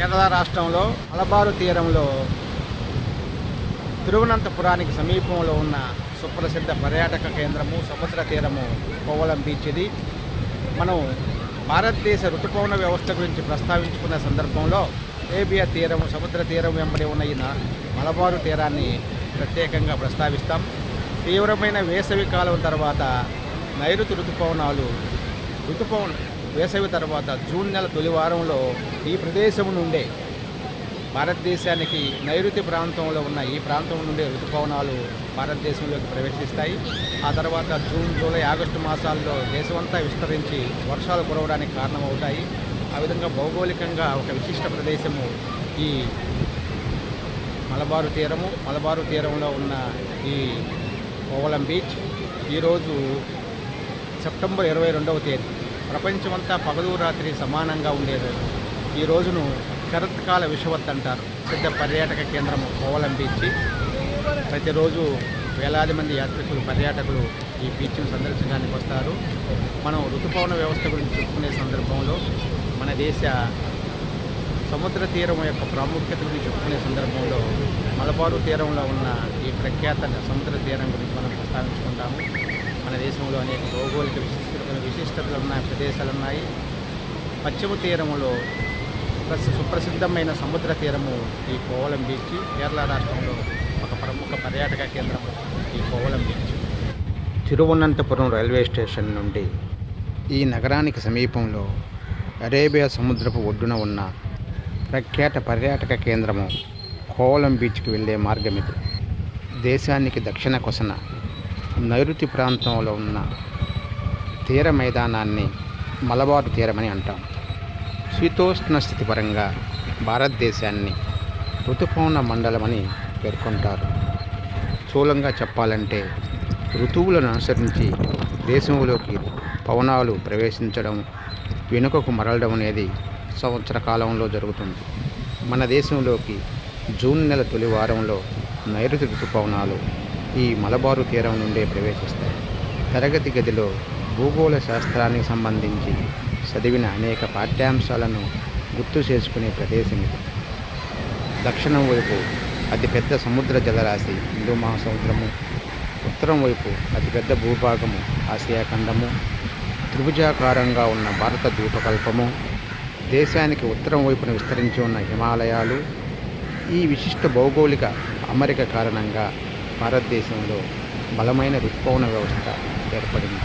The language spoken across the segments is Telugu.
కేరళ రాష్ట్రంలో మలబారు తీరంలో తిరువనంతపురానికి సమీపంలో ఉన్న సుప్రసిద్ధ పర్యాటక కేంద్రము సముద్ర తీరము కోవలం బీచ్ ఇది మనం భారతదేశ ఋతుపవన వ్యవస్థ గురించి ప్రస్తావించుకున్న సందర్భంలో ఏబియా తీరము సముద్ర తీరం వెంబడి ఉన్న ఈ మలబారు తీరాన్ని ప్రత్యేకంగా ప్రస్తావిస్తాం. తీవ్రమైన వేసవి కాలం తర్వాత నైరుతి ఋతుపవనాలు ఋతుపవన వేసవి తర్వాత జూన్ నెల తొలి వారంలో ఈ ప్రదేశం నుండే భారతదేశానికి నైరుతి ప్రాంతంలో ఉన్న ఈ ప్రాంతం నుండి ఋతుపవనాలు భారతదేశంలోకి ప్రవేశిస్తాయి. ఆ తర్వాత జూన్ జూలై ఆగస్టు మాసాల్లో దేశమంతా విస్తరించి వర్షాలు కురవడానికి కారణమవుతాయి. ఆ విధంగా భౌగోళికంగా ఒక విశిష్ట ప్రదేశము ఈ మలబారు తీరము. మలబారు తీరంలో ఉన్న ఈ కోవలం బీచ్. ఈరోజు సెప్టెంబర్ ఇరవై రెండవ తేదీ. ప్రపంచమంతా పగలు రాత్రి సమానంగా ఉండేది. ఈ రోజును శరత్కాల విషవత్ అంటారు. పెద్ద పర్యాటక కేంద్రం కోవలం బీచ్. ప్రతిరోజు వేలాది మంది యాత్రికులు పర్యాటకులు ఈ బీచ్ను సందర్శించడానికి వస్తారు. మనం ఋతుపవన వ్యవస్థ గురించి చెప్పుకునే సందర్భంలో మన దేశ సముద్ర తీరం యొక్క ప్రాముఖ్యత గురించి చెప్పుకునే సందర్భంలో మలబారు తీరంలో ఉన్న ఈ ప్రఖ్యాత సముద్ర తీరం గురించి మనం ప్రస్తావించుకుంటాము మన దేశంలో అనేక భౌగోళిక విశిష్టతలు విశిష్టతలు ఉన్న ప్రదేశాలు ఉన్నాయి. పశ్చిమ తీరములో ప్రసి- సుప్రసిద్ధమైన సముద్ర తీరము ఈ కోవలం బీచ్ కేరళ రాష్ట్రంలో ఒక ప్రముఖ పర్యాటక కేంద్రం ఈ Kovalam beach. Thiruvananthapuram railway station నుండి ఈ నగరానికి సమీపంలో అరేబియా సముద్రపు ఒడ్డున ఉన్న ప్రఖ్యాత పర్యాటక కేంద్రము కోవలం బీచ్కి వెళ్ళే మార్గం ఇది దేశానికి దక్షిణ కొసన నైరుతి ప్రాంతంలో ఉన్న తీర మైదానాన్ని మలబారు తీరమని అంటాం. శీతోష్ణ స్థితి పరంగా భారతదేశాన్ని ఋతుపవన మండలమని పేర్కొంటారు. స్థూలంగా చెప్పాలంటే ఋతువులను అనుసరించి దేశంలోకి పవనాలు ప్రవేశించడం వెనుకకు మరలడం అనేది సంవత్సర కాలంలో జరుగుతుంది. మన దేశంలోకి జూన్ నెల తొలి వారంలో నైరుతి ఋతుపవనాలు ఈ మలబారు తీరం నుండే ప్రవేశిస్తాయి. తరగతి గదిలో భూగోళ శాస్త్రానికి సంబంధించి చదివిన అనేక పాఠ్యాంశాలను గుర్తు చేసుకునే ప్రదేశం ఇది. దక్షిణం వైపు అతిపెద్ద సముద్ర జలరాశి హిందూ మహాసముద్రము ఉత్తరం వైపు అతిపెద్ద భూభాగము ఆసియా ఖండము త్రిభుజాకారంగా ఉన్న భారత ద్వీపకల్పము. దేశానికి ఉత్తరం వైపున విస్తరించి ఉన్న హిమాలయాలు. ఈ విశిష్ట భౌగోళిక అమరిక కారణంగా భారతదేశంలో బలమైన ఋతుపవన వ్యవస్థ ఏర్పడింది.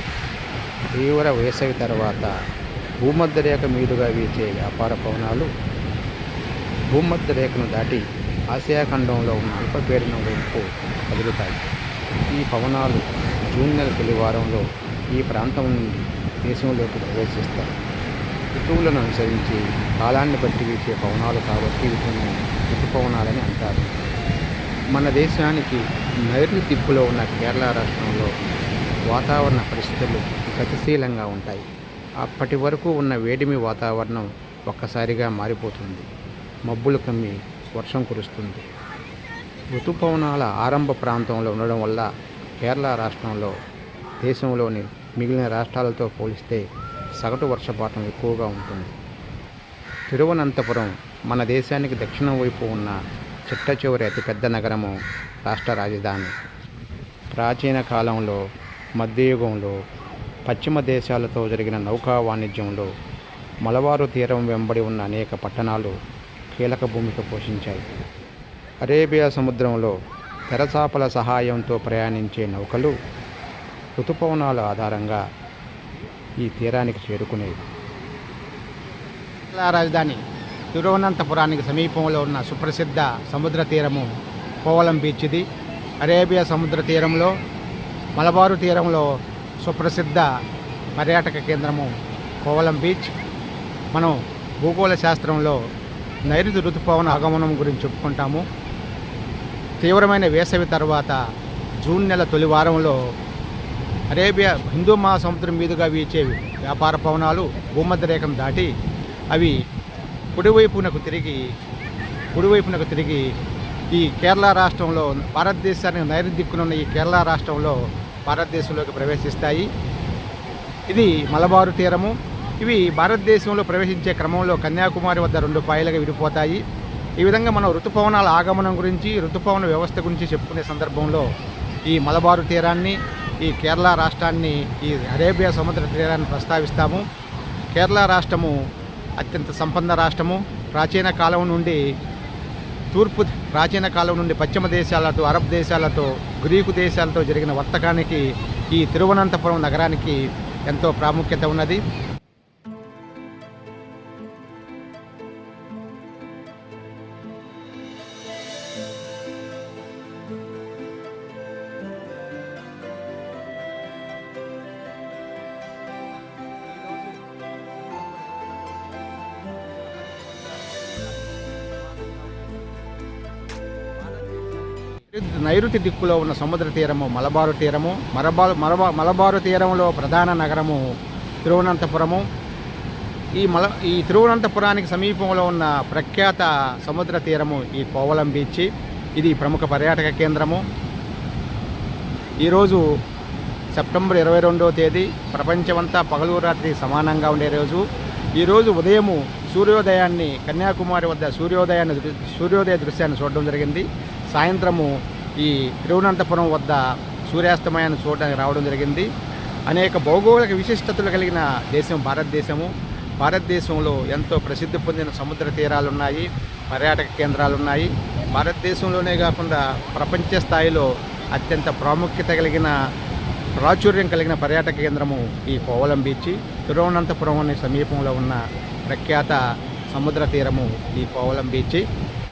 తీవ్ర వేసవి తర్వాత భూమధ్య రేఖ మీదుగా వీచే వ్యాపార పవనాలు భూమధ్య రేఖను దాటి ఆసియా ఖండంలో ఉన్న అల్పపీడనం వైపు కదులుతాయి. ఈ పవనాలు జూన్ నెల తొలి వారంలో ఈ ప్రాంతం నుండి దేశంలోకి ప్రవేశిస్తాయి. ఋతువులను అనుసరించి కాలాన్ని బట్టి వీచే పవనాలు కాబట్టి వీటిని ఋతుపవనాలని అంటారు. మన దేశానికి నైరుతి దిక్కులో ఉన్న కేరళ రాష్ట్రంలో వాతావరణ పరిస్థితులు గతిశీలంగా ఉంటాయి. అప్పటి వరకు ఉన్న వేడిమి వాతావరణం ఒక్కసారిగా మారిపోతుంది. మబ్బులు కమ్మి వర్షం కురుస్తుంది. ఋతుపవనాల ఆరంభ ప్రాంతంలో ఉండడం వల్ల కేరళ రాష్ట్రంలో దేశంలోని మిగిలిన రాష్ట్రాలతో పోలిస్తే సగటు వర్షపాతం ఎక్కువగా ఉంటుంది. తిరువనంతపురం మన దేశానికి దక్షిణం వైపు ఉన్న చిట్ట చివరి అతిపెద్ద నగరము రాష్ట్ర రాజధాని. ప్రాచీన కాలంలో మధ్యయుగంలో పశ్చిమ దేశాలతో జరిగిన నౌకా వాణిజ్యంలో మలబారు తీరం వెంబడి ఉన్న అనేక పట్టణాలు కీలక భూమిక పోషించాయి. అరేబియా సముద్రంలో తెరచాపల సహాయంతో ప్రయాణించే నౌకలు ఋతుపవనాల ఆధారంగా ఈ తీరానికి చేరుకునేవి. రాజధాని తిరువనంతపురానికి సమీపంలో ఉన్న సుప్రసిద్ధ సముద్ర తీరము కోవలం బీచ్ ఇది. అరేబియా సముద్ర తీరంలో మలబారు తీరంలో సుప్రసిద్ధ పర్యాటక కేంద్రము కోవలం బీచ్ మనం భూగోళ శాస్త్రంలో నైరుతి ఋతుపవన ఆగమనం గురించి చెప్పుకుంటాము. తీవ్రమైన వేసవి తర్వాత జూన్ నెల తొలి వారంలో అరేబియా హిందూ మహాసముద్రం మీదుగా వీచే వ్యాపార పవనాలు భూమధ్యరేఖం దాటి అవి కుడివైపునకు తిరిగి కుడివైపునకు తిరిగి ఈ కేరళ రాష్ట్రంలో భారతదేశానికి నైరుదిక్కునున్న ఈ కేరళ రాష్ట్రంలో భారతదేశంలోకి ప్రవేశిస్తాయి. ఇది మలబారు తీరము. ఇవి భారతదేశంలో ప్రవేశించే క్రమంలో కన్యాకుమారి వద్ద రెండు పాయలుగా విడిపోతాయి. ఈ విధంగా మనం ఋతుపవనాల ఆగమనం గురించి ఋతుపవన వ్యవస్థ గురించి చెప్పుకునే సందర్భంలో ఈ మలబారు తీరాన్ని ఈ కేరళ రాష్ట్రాన్ని ఈ అరేబియా సముద్ర తీరాన్ని ప్రస్తావిస్తాము. కేరళ రాష్ట్రము అత్యంత సంపన్న రాష్ట్రము. ప్రాచీన కాలం నుండి తూర్పు ప్రాచీన కాలం నుండి పశ్చిమ దేశాలతో అరబ్ దేశాలతో గ్రీకు దేశాలతో జరిగిన వర్తకానికి ఈ తిరువనంతపురం నగరానికి ఎంతో ప్రాముఖ్యత ఉన్నది. నైరుతి దిక్కులో ఉన్న సముద్ర తీరము మలబారు తీరము మలబారు మరబా మలబారు తీరంలో ప్రధాన నగరము తిరువనంతపురము. ఈ మల ఈ తిరువనంతపురానికి సమీపంలో ఉన్న ప్రఖ్యాత సముద్ర తీరము ఈ కోవలం బీచ్. ఇది ప్రముఖ పర్యాటక కేంద్రము. ఈరోజు సెప్టెంబర్ ఇరవై రెండవ తేదీ ప్రపంచమంతా పగలు రాత్రి సమానంగా ఉండే రోజు. ఈరోజు ఉదయము సూర్యోదయాన్ని కన్యాకుమారి వద్ద సూర్యోదయాన్ని సూర్యోదయ దృశ్యాన్ని చూడడం జరిగింది. సాయంత్రము ఈ తిరువనంతపురం వద్ద సూర్యాస్తమయాన్ని చూడడానికి రావడం జరిగింది. అనేక భౌగోళిక విశిష్టతలు కలిగిన దేశం భారతదేశము. భారతదేశంలో ఎంతో ప్రసిద్ధి పొందిన సముద్ర తీరాలు ఉన్నాయి పర్యాటక కేంద్రాలు ఉన్నాయి భారతదేశంలోనే కాకుండా ప్రపంచ స్థాయిలో అత్యంత ప్రాముఖ్యత కలిగిన ప్రాచుర్యం కలిగిన పర్యాటక కేంద్రము ఈ కోవలం బీచ్. తిరువనంతపురం అనే సమీపంలో ఉన్న ప్రఖ్యాత సముద్ర తీరము ఈ కోవలం బీచ్.